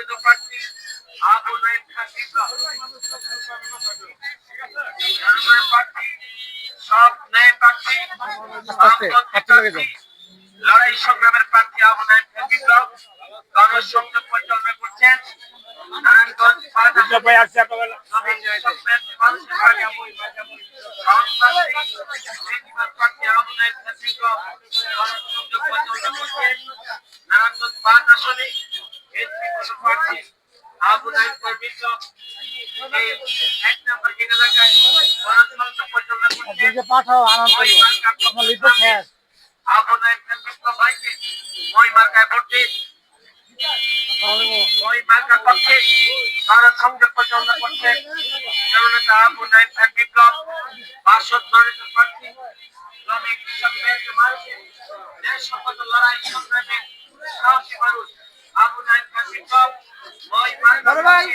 বিপ্লব জনগণের প্রার্থী সব ন্যায় প্রার্থী। লড়াই সংগ্রামের প্রার্থী আবু নাইম বিপ্লব গণসংযোগ পরিচালনা করছেন নারায়ণগঞ্জ পাঁচ পাঠাও আনন্দ আমার লিখো শেষ। ওই মার্কার পক্ষে ভারত সংযোগ পরিচালনা করছেন জননেতা আবু নাইম খান বিপ্লব। বাসদ মানুষের প্রার্থী। শ্রমিক কৃষক মানুষের দেশ সম্পদ লড়াই সংগ্রামে সাহসী মানুষ আবু নাইম